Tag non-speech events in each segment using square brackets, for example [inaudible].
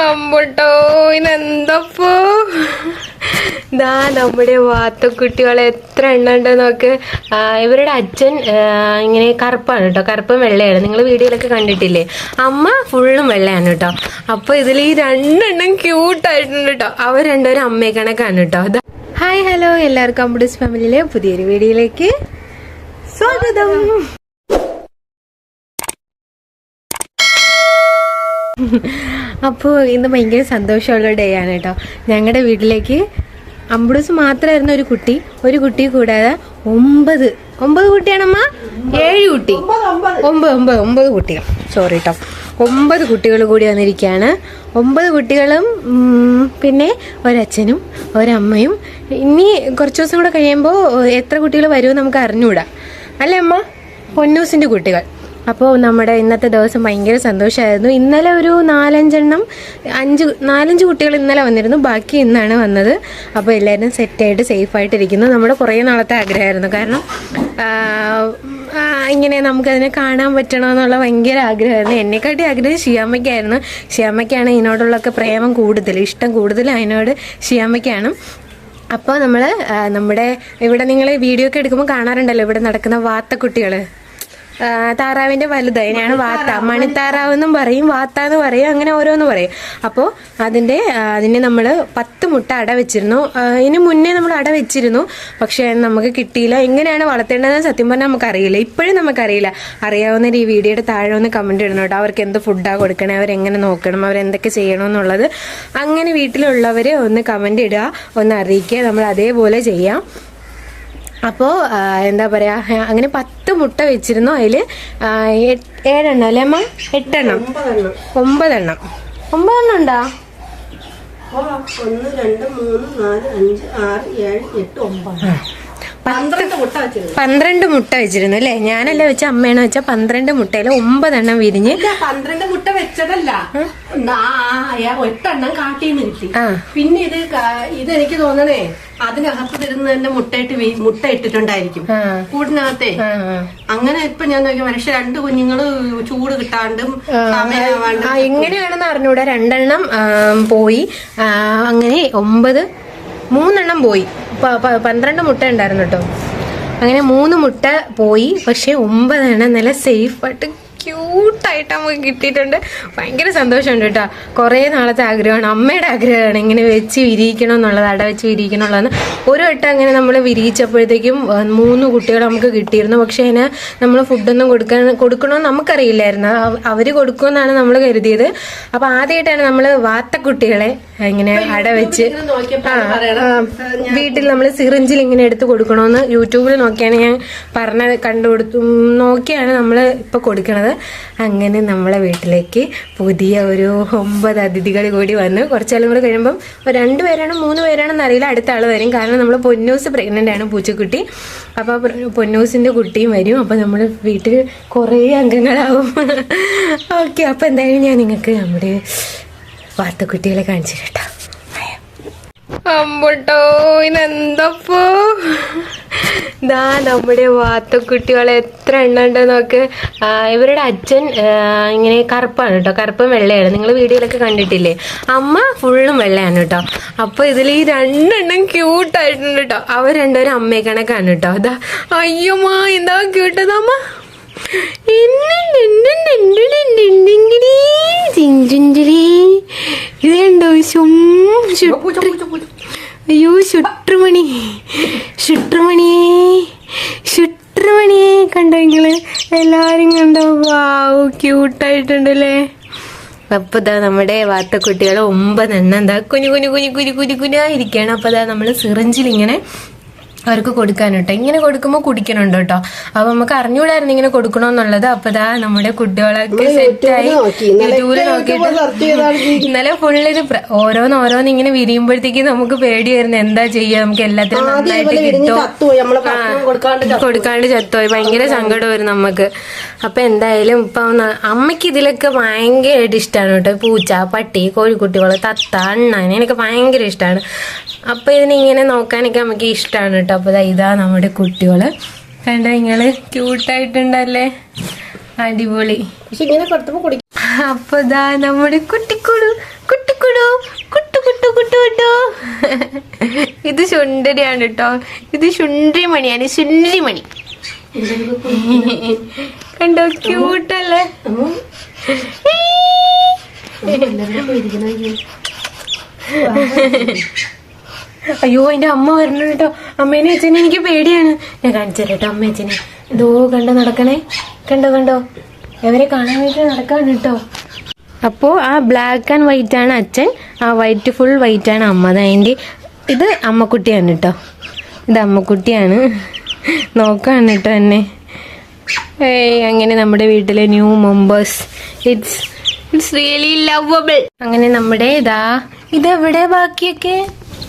അമ്പട്ടോ ഇതെന്തപ്പോ? ദാ നമ്മുടെ വാത്തക്കുട്ടികളെ എത്ര എണ്ണ ഉണ്ടോ നോക്ക്. ഇവരുടെ അച്ഛൻ ഇങ്ങനെ കറുപ്പാണ് കേട്ടോ. കറുപ്പും വെള്ളയാണ്. നിങ്ങൾ വീഡിയോയിലൊക്കെ കണ്ടിട്ടില്ലേ? അമ്മ ഫുള്ളും വെള്ളയാണ് കേട്ടോ. അപ്പൊ ഇതിൽ ഈ രണ്ടെണ്ണം ക്യൂട്ടായിട്ടുണ്ട് കേട്ടോ. അവർ രണ്ടുപേരും അമ്മയെ കണക്കാണ് കേട്ടോ. ഹായ് ഹലോ എല്ലാവർക്കും അമ്പുഡീസ് ഫാമിലിയിലെ പുതിയൊരു വീഡിയോയിലേക്ക് സ്വാഗതം. [laughs] അപ്പോൾ ഇന്ന് ഭയങ്കര സന്തോഷമുള്ള ഡേ ആണ് കേട്ടോ. ഞങ്ങളുടെ വീട്ടിലേക്ക് അമ്പുഡൂസ് മാത്രമായിരുന്ന ഒരു കുട്ടി. ഒരു കുട്ടി കൂടാതെ ഒമ്പത്. ഒമ്പത് കുട്ടിയാണമ്മ? ഏഴ് കുട്ടി. ഒമ്പത് ഒമ്പത് ഒമ്പത് കുട്ടികൾ. സോറി കേട്ടോ ഒമ്പത് കുട്ടികൾ കൂടി വന്നിരിക്കുകയാണ് ഒമ്പത് കുട്ടികളും പിന്നെ ഒരച്ഛനും ഒരമ്മയും. ഇനി കുറച്ച് ദിവസം കൂടെ കഴിയുമ്പോൾ എത്ര കുട്ടികൾ വരുമെന്ന് നമുക്ക് അറിഞ്ഞുകൂടാ അല്ലേ അമ്മ? പൊന്നൂസിന്റെ കുട്ടികൾ. അപ്പോൾ നമ്മുടെ ഇന്നത്തെ ദിവസം ഭയങ്കര സന്തോഷമായിരുന്നു ഇന്നലെ ഒരു നാലഞ്ചെണ്ണം അഞ്ച് നാലഞ്ച് കുട്ടികൾ ഇന്നലെ വന്നിരുന്നു. ബാക്കി ഇന്നാണ് വന്നത്. അപ്പോൾ എല്ലാവരും സെറ്റായിട്ട് സേഫായിട്ടിരിക്കുന്നു. നമ്മുടെ കുറേ നാളത്തെ ആഗ്രഹമായിരുന്നു. കാരണം ഇങ്ങനെ നമുക്കതിനെ കാണാൻ പറ്റണമെന്നുള്ള ഭയങ്കര ആഗ്രഹമായിരുന്നു. എന്നെക്കാട്ടി ആഗ്രഹം ഷിയാമ്മയ്ക്കായിരുന്നു ഷിയാമ്മയ്ക്കാണ് ഇതിനോടുള്ളൊക്കെ പ്രേമം കൂടുതൽ ഇഷ്ടം കൂടുതൽ അതിനോട് ഷിയാമ്മയ്ക്കാണ് അപ്പോൾ നമ്മൾ നമ്മുടെ ഇവിടെ നിങ്ങൾ വീഡിയോ ഒക്കെ എടുക്കുമ്പോൾ കാണാറുണ്ടല്ലോ ഇവിടെ നടക്കുന്ന വാത്തക്കുട്ടികൾ താറാവിന്റെ വലുത്. അതിനാണ് വാത്ത. മണിത്താറാവ്. എന്നും പറയും വാത്ത എന്ന് പറയും അങ്ങനെ ഓരോന്ന് പറയും. അപ്പോൾ അതിന്റെ അതിന് നമ്മൾ പത്ത് മുട്ട അട വെച്ചിരുന്നു. ഇതിന് മുന്നേ നമ്മൾ അട വെച്ചിരുന്നു. പക്ഷെ നമുക്ക് കിട്ടിയില്ല. എങ്ങനെയാണ് വളർത്തേണ്ടതെന്ന് സത്യം പറഞ്ഞാൽ നമുക്കറിയില്ല. ഇപ്പോഴും നമുക്കറിയില്ല. അറിയാവുന്ന ഈ വീഡിയോയുടെ താഴെ ഒന്ന് കമന്റ് ഇടണം കേട്ടോ. അവർക്ക് എന്ത് ഫുഡാണ് കൊടുക്കണേ അവരെങ്ങനെ നോക്കണം അവരെന്തൊക്കെ ചെയ്യണം എന്നുള്ളത് അങ്ങനെ വീട്ടിലുള്ളവർ ഒന്ന് കമന്റ് ഇടുക ഒന്ന് അറിയിക്കുക. നമ്മൾ അതേപോലെ ചെയ്യാം. അപ്പോൾ എന്താ പറയുക അങ്ങനെ പത്ത് മുട്ട വെച്ചിരുന്നു അതിൽ ഏഴെണ്ണം അല്ലേ അമ്മ? എട്ടെണ്ണം. ഒമ്പതെണ്ണം. ഒമ്പതെണ്ണം. ഉണ്ടോ? ഒന്ന് രണ്ട് മൂന്ന് നാല് അഞ്ച് ആറ് ഏഴ് എട്ട് ഒമ്പത്. പന്ത്രണ്ട് മുട്ട വെച്ചിരുന്നു. അല്ലേ? ഞാനല്ല വെച്ച അമ്മയാണ് വെച്ച പന്ത്രണ്ട് മുട്ടയിൽ ഒമ്പതെണ്ണം വിരിഞ്ഞ് പന്ത്രണ്ട് മുട്ട വെച്ചതല്ല. എട്ടെണ്ണം കാട്ടിന്ന് കിട്ടി പിന്നെ ഇത് ഇത് എനിക്ക് തോന്നണേ അതിനകത്ത് തരുന്ന തന്നെ മുട്ടയിട്ട് മുട്ട ഇട്ടിട്ടുണ്ടായിരിക്കും. കൂടിനകത്തെ. അങ്ങനെ ഇപ്പൊ ഞാൻ നോക്കിയ പക്ഷെ രണ്ട് കുഞ്ഞുങ്ങൾ ചൂട് കിട്ടാണ്ടും എങ്ങനെയാണെന്ന് അറിഞ്ഞൂടെ? രണ്ടെണ്ണം പോയി. അങ്ങനെ ഒമ്പത് മൂന്നെണ്ണം പോയി. പന്ത്രണ്ട് മുട്ട ഉണ്ടായിരുന്നു കേട്ടോ. അങ്ങനെ മൂന്ന് മുട്ട പോയി. പക്ഷെ ഒമ്പതെണ്ണം നല്ല സേഫായിട്ട് ക്യൂട്ടായിട്ട് നമുക്ക് കിട്ടിയിട്ടുണ്ട്. ഭയങ്കര സന്തോഷമുണ്ട് കേട്ടോ. കുറേ നാളത്തെ ആഗ്രഹമാണ്. അമ്മയുടെ ആഗ്രഹമാണ് ഇങ്ങനെ വെച്ച് വിരിയിക്കണം എന്നുള്ളത് അട വെച്ച് വിരിയിക്കണം എന്നുള്ളത്. ഒരു വട്ടം അങ്ങനെ നമ്മൾ വിരിയിച്ചപ്പോഴത്തേക്കും മൂന്ന് കുട്ടികൾ നമുക്ക് കിട്ടിയിരുന്നു. പക്ഷേ അതിന് നമ്മൾ ഫുഡൊന്നും കൊടുക്കാൻ കൊടുക്കണമെന്ന് നമുക്കറിയില്ലായിരുന്നു. അവർ കൊടുക്കുമെന്നാണ് നമ്മൾ കരുതിയത്. അപ്പോൾ ആദ്യമായിട്ടാണ് നമ്മൾ വാത്തക്കുട്ടികളെ ഇങ്ങനെ അട വെച്ച് വീട്ടിൽ നമ്മൾ സിറിഞ്ചിൽ ഇങ്ങനെ എടുത്ത് കൊടുക്കണമെന്ന് യൂട്യൂബിൽ നോക്കിയാണ് ഞാൻ പറഞ്ഞ കണ്ടുകൊടുത്തു നോക്കിയാണ് നമ്മൾ ഇപ്പോൾ കൊടുക്കണത്. അങ്ങനെ നമ്മളെ വീട്ടിലേക്ക് പുതിയ ഒരു ഒമ്പത് അതിഥികൾ കൂടി വന്ന്. കുറച്ചാളും കൂടി കഴിയുമ്പം രണ്ട് പേരാണ് മൂന്ന് പേരാണെന്ന് അറിയില്ല. അടുത്ത ആൾ വരും. കാരണം നമ്മൾ പൊന്നൂസ് പ്രഗ്നന്റ് ആണ് പൂച്ചക്കുട്ടി. അപ്പോൾ പൊന്നൂസിന്റെ കുട്ടിയും വരും. അപ്പോൾ നമ്മുടെ വീട്ടിൽ കുറേ അംഗങ്ങളാവും. [laughs] ഓക്കെ അപ്പോൾ എന്തായാലും ഞാൻ നിങ്ങൾക്ക് നമ്മുടെ വാർത്തക്കുട്ടികളെ കാണിച്ചു കേട്ടോ. അമ്പട്ടോ ഇതെന്തപ്പോ? ദാ നമ്മുടെ വാത്തക്കുട്ടികളെ എത്ര എണ്ണ ഉണ്ടോ നോക്ക്. ഇവരുടെ അച്ഛൻ ഇങ്ങനെ കറുപ്പാണ് കേട്ടോ. കറുപ്പും വെള്ളയാണ്. നിങ്ങൾ വീഡിയോയിലൊക്കെ കണ്ടിട്ടില്ലേ? അമ്മ ഫുള്ളും വെള്ളയാണ് കേട്ടോ. അപ്പോൾ ഇതിൽ ഈ രണ്ടെണ്ണം ക്യൂട്ടായിട്ടുണ്ട് കേട്ടോ. അവർ രണ്ടുപേരും അമ്മയെ കണക്കാണ് കേട്ടോ. അതാ അയ്യോമാ എന്താ ക്യൂട്ടത് അമ്മ? ഇതുണ്ടോ ശും അയ്യോ ശുട്രുമണി ശുട്രുമണിയേ ശുട്രുമണിയേ കണ്ടോ നിങ്ങൾ എല്ലാരും കണ്ടോ? വാവ് ക്യൂട്ടായിട്ടുണ്ടല്ലേ അപ്പൊ ഇതാ നമ്മുടെ വാത്തക്കുട്ടികൾ ഒമ്പതെണ്ണം എന്താ കുഞ്ഞു കുഞ്ഞു കുഞ്ഞു കുഞ്ഞു കുഞ്ഞു കുഞ്ഞായിരിക്കുകയാണ്. അപ്പൊ ഇതാ നമ്മൾ സിറിഞ്ചിൽ ഇങ്ങനെ അവർക്ക് കൊടുക്കാൻ കേട്ടോ. ഇങ്ങനെ കൊടുക്കുമ്പോൾ കുടിക്കണുണ്ട് കേട്ടോ. അപ്പൊ നമുക്ക് അറിഞ്ഞൂടായിരുന്നു ഇങ്ങനെ കൊടുക്കണോന്നുള്ളത്. അപ്പൊ ഇതാ നമ്മുടെ കുട്ടികളൊക്കെ സെറ്റായി യൂട്യൂബിൽ നോക്കിയിട്ട് [laughs] ഇന്നലെ ഫുള്ളിത് ഓരോന്ന് ഓരോന്ന് ഇങ്ങനെ വിരിയുമ്പോഴത്തേക്ക് നമുക്ക് പേടിയായിരുന്നു. എന്താ ചെയ്യുക നമുക്ക് എല്ലാത്തിനും നന്നായിട്ട് കിട്ടോ. കൊടുക്കാണ്ട് ചത്തോ ചത്തുപോയി. ഭയങ്കര സങ്കടമായിരുന്നു നമുക്ക്. അപ്പൊ എന്തായാലും ഇപ്പൊ അമ്മയ്ക്ക് ഇതിലൊക്കെ ഭയങ്കരമായിട്ട് ഇഷ്ടമാണ് കേട്ടോ. പൂച്ച പട്ടി കോഴിക്കുട്ടികൾ തത്ത അണ്ണൻ എനിക്ക് ഭയങ്കര ഇഷ്ടമാണ് അപ്പൊ ഇതിനിങ്ങനെ നോക്കാനൊക്കെ നമുക്ക് ഇഷ്ടമാണ് കേട്ടോ. കേട്ടോ അപ്പൊ ഇതാ നമ്മുടെ കുട്ടികൾ കണ്ടോ നിങ്ങൾ ക്യൂട്ടായിട്ടുണ്ടല്ലേ അടിപൊളി പക്ഷെ ഇങ്ങനെ അപ്പൊ ഇതാ നമ്മുടെ കുട്ടിക്കുടു കുട്ടിക്കുടു കുട്ടു കുട്ടു കുട്ടു കുട്ടു ഇത് ശുണ്ടരിയാണ് കേട്ടോ ഇത് ചുണ്ടരി മണിയാണ് ചുണ്ടരി മണി കണ്ടോ ക്യൂട്ടല്ലേ അയ്യോ എന്റെ അമ്മ വരണം കേട്ടോ. അമ്മേനെ അച്ഛനെ എനിക്ക് പേടിയാണ്. ഞാൻ കാണിച്ചു കേട്ടോ അമ്മ അച്ഛനെ. ഇതോ കണ്ടോ നടക്കണേ? കണ്ടോ കണ്ടോ? എവരെ കാണാൻ വേണ്ടി നടക്കാണ് കേട്ടോ. അപ്പോ ആ ബ്ലാക്ക് ആൻഡ് വൈറ്റ് ആണ് അച്ഛൻ. ആ വൈറ്റ് ഫുൾ വൈറ്റ് ആണ് അമ്മ. അതിന്റെ ഇത് അമ്മക്കുട്ടിയാണ് കേട്ടോ. ഇത് അമ്മക്കുട്ടിയാണ്. നോക്കാണ് കേട്ടോ എന്നെ. ഏയ് അങ്ങനെ നമ്മുടെ വീട്ടിലെ new members it's it's really lovable അങ്ങനെ നമ്മുടെ ഇതാ ഇതെവിടെ ബാക്കിയൊക്കെ?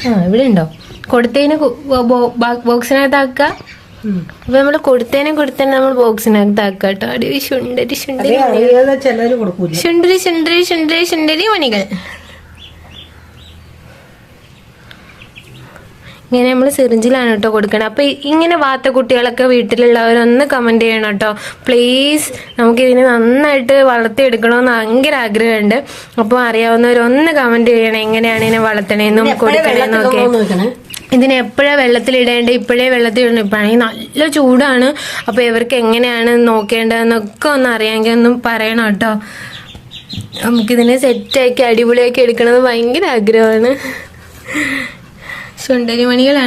ആ ഇവിടെ ഉണ്ടോ കൊടുത്തതിന് ബോക്സിനകത്ത് ആക്കുക അപ്പൊ നമ്മൾ കൊടുത്തേനെ കൊടുത്തേനെ നമ്മൾ ബോക്സിനകത്ത് കേട്ടോ. അടി ശുണ്ടരി ശുണ്ടരി ശുണ്ടരി ശുണ്ടരി ശുണ്ടരി ശുണ്ടരി മണികൾ. ഇങ്ങനെ നമ്മൾ സിറിഞ്ചിലാണ് കേട്ടോ കൊടുക്കണം. അപ്പോൾ ഇങ്ങനെ വാത്ത കുട്ടികളൊക്കെ വീട്ടിലുള്ളവരൊന്ന് കമന്റ് ചെയ്യണം കേട്ടോ. പ്ലീസ് നമുക്കിതിനെ നന്നായിട്ട് വളർത്തിയെടുക്കണമെന്ന് ഭയങ്കര ആഗ്രഹമുണ്ട്. അപ്പോൾ അറിയാവുന്നവരൊന്ന് കമന്റ് ചെയ്യണം എങ്ങനെയാണ് ഇതിനെ വളർത്തണേന്നും കൊടുക്കണേന്നും ഒക്കെ നോക്കണേ ഇതിന് എപ്പോഴാ വെള്ളത്തിലിടേണ്ടത് ഇപ്പോഴേ വെള്ളത്തിലിടണം. ഇപ്പോഴാണെങ്കിൽ നല്ല ചൂടാണ്. അപ്പോൾ ഇവർക്ക് എങ്ങനെയാണ് നോക്കേണ്ടതെന്നൊക്കെ ഒന്ന് അറിയാമെങ്കിൽ ഒന്ന് പറയണം കേട്ടോ. നമുക്കിതിനെ സെറ്റാക്കി അടിപൊളിയാക്കി എടുക്കണമെന്ന് ഭയങ്കര ആഗ്രഹമാണ്. ചുണ്ടരി മണികളെ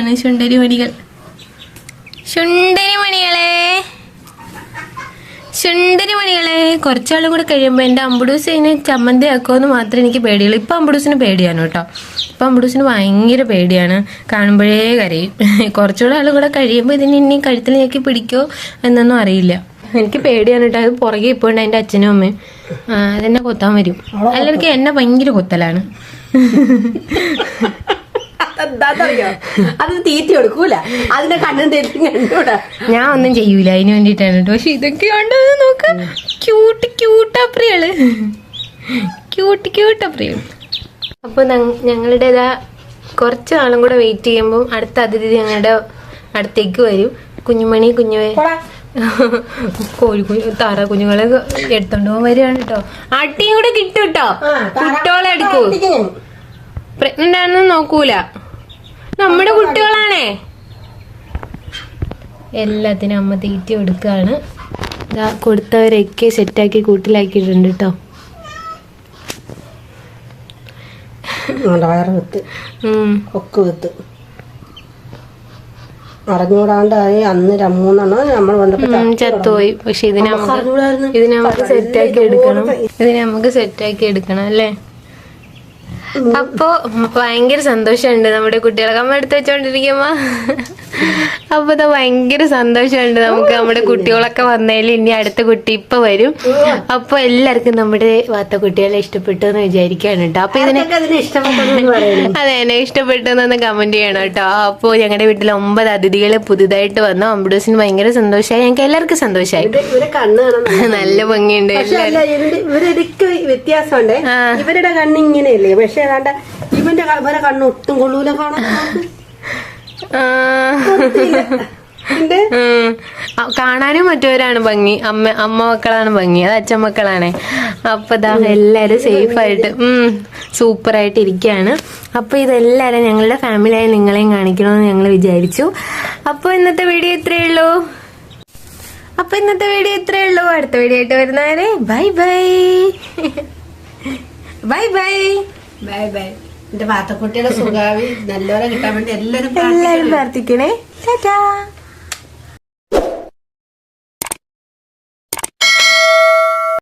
ചുണ്ടരി മണികളെ കുറച്ചാളും കൂടെ കഴിയുമ്പോൾ എന്റെ അമ്പുഡൂസ് ഇതിനെ ചമ്മന്തി ആക്കുമെന്ന് മാത്രമേ എനിക്ക് പേടിയുള്ളൂ. ഇപ്പം അമ്പുഡൂസിന് പേടിയാണ് കേട്ടോ. ഇപ്പം അമ്പുഡൂസിന് ഭയങ്കര പേടിയാണ്. കാണുമ്പോഴേ കരയും. [laughs] കുറച്ചുകൂടെ ആളും കൂടെ കഴിയുമ്പോൾ ഇതിന് ഇനി കഴുത്തിൽ ഞെക്കി പിടിക്കോ എന്നൊന്നും അറിയില്ല. എനിക്ക് പേടിയാണ് കേട്ടോ. അത് പുറകെ ഇപ്പോണ്ട് എന്റെ അച്ഛനും അമ്മയും. അതെന്നെ കൊത്താൻ വരും. അല്ലെങ്കിൽ എന്നെ ഭയങ്കര കൊത്തലാണ്. [laughs] അതെന്താന്നറിയോ അത് തീറ്റ കൊടുക്കൂല. അതിനെ കണ്ണും തെറ്റും കണ്ടൂടാ. ഞാൻ ഒന്നും ചെയ്യൂല അതിന് വേണ്ടിട്ടാണ് പക്ഷെ ഇതൊക്കെ ഉണ്ട് നോക്ക്. ക്യൂട്ട് ക്യൂട്ട് അപ്രിയൾ ക്യൂട്ട് ക്യൂട്ട് അപ്രിയൾ അപ്പൊ ഞങ്ങളുടെ ഇതാ കുറച്ച് നാളും കൂടെ വെയിറ്റ് ചെയ്യുമ്പോൾ അടുത്ത അതിഥി ഞങ്ങളുടെ അടുത്തേക്ക് വരും. കുഞ്ഞുമണി കുഞ്ഞു കോഴിക്കുഞ്ഞു താറ കുഞ്ഞുങ്ങളെ എടുത്തോണ്ട് പോകാൻ വരികയാണ് കേട്ടോ. അട്ടിയും കൂടെ കിട്ടും കേട്ടോ. കുട്ടികളെ എടുക്കൂ. പ്രഗ്നന്റ് ആണെന്ന് നോക്കൂല. നമ്മുടെ കുട്ടികളാണേ. എല്ലാത്തിനും അമ്മ തീറ്റ കൊടുക്കുകയാണ് ഇതാ കൊടുത്തവരൊക്കെ സെറ്റാക്കി കൂട്ടിലാക്കിയിട്ടുണ്ട് കേട്ടോ വയറ് വിത്ത് ഉം. കൊക്ക് വിത്ത് അറിഞ്ഞൂടാണ്ടായി അന്ന് മൂന്നെണ്ണം നമ്മൾ ചത്തുപോയി. പക്ഷെ ഇതിനെ നമുക്ക് ഇതിനെ നമുക്ക് സെറ്റാക്കി എടുക്കണം. ഇതിനെ നമുക്ക് സെറ്റാക്കി എടുക്കണം അല്ലേ? അപ്പോ ഭയങ്കര സന്തോഷമുണ്ട് നമ്മുടെ കുട്ടികളൊക്കെ അമ്മ എടുത്ത് വെച്ചോണ്ടിരിക്കുമ്പോ. അപ്പൊ ഇതാ ഭയങ്കര സന്തോഷമുണ്ട് നമുക്ക് നമ്മുടെ കുട്ടികളൊക്കെ വന്നതിൽ ഇനി അടുത്ത കുട്ടി ഇപ്പൊ വരും. അപ്പൊ എല്ലാവർക്കും നമ്മുടെ വാത്ത കുട്ടികളെ ഇഷ്ടപ്പെട്ടു എന്ന് വിചാരിക്കാണ് കേട്ടോ. അപ്പൊ ഇതിനെ അതെ എന്നെ ഇഷ്ടപ്പെട്ടു എന്നൊന്ന് കമന്റ് ചെയ്യണം കേട്ടോ. അപ്പോ ഞങ്ങളുടെ വീട്ടിൽ ഒമ്പത് അതിഥികൾ പുതുതായിട്ട് വന്നു. അമ്പഡൂസിന് ഭയങ്കര സന്തോഷമായി. ഞങ്ങൾക്ക് എല്ലാവർക്കും സന്തോഷമായി. [laughs] നല്ല ഭംഗിയുണ്ട്. ഇവരൊക്കെ വ്യത്യാസമുണ്ട്. ഇവരുടെ കണ്ണ് ഇങ്ങനെയല്ലേ? പക്ഷെ ഏതാണ്ട് ഇവന്റെ ഇവരെ കണ്ണ് ഒട്ടും കൊള്ളൂല കാണാൻ. കാണാനും മറ്റവരാണ് ഭംഗി. അമ്മ അമ്മ മക്കളാണ് ഭംഗി. അത് അച്ഛൻ മക്കളാണ്. അപ്പൊ ഇതാ എല്ലാരും സേഫ് ആയിട്ട് ഉം സൂപ്പർ ആയിട്ട് ഇരിക്കുകയാണ് അപ്പൊ ഇതെല്ലാരും ഞങ്ങളുടെ ഫാമിലിയായി നിങ്ങളെയും കാണിക്കണമെന്ന് ഞങ്ങൾ വിചാരിച്ചു. അപ്പൊ ഇന്നത്തെ വീഡിയോ ഇത്രയേ ഉള്ളൂ. അപ്പൊ ഇന്നത്തെ വീഡിയോ ഇത്രയേ ഉള്ളൂ. അടുത്ത വീഡിയോ ആയിട്ട് വരുന്നവരെ bye bye bye bye bye bye. എന്റെ വാത്തക്കുട്ടിയുടെ സുഖാവി. നല്ലോണം കിട്ടാൻ വേണ്ടി എല്ലാരും എല്ലാരും പ്രാർത്ഥിക്കണേ. ടാറ്റാ.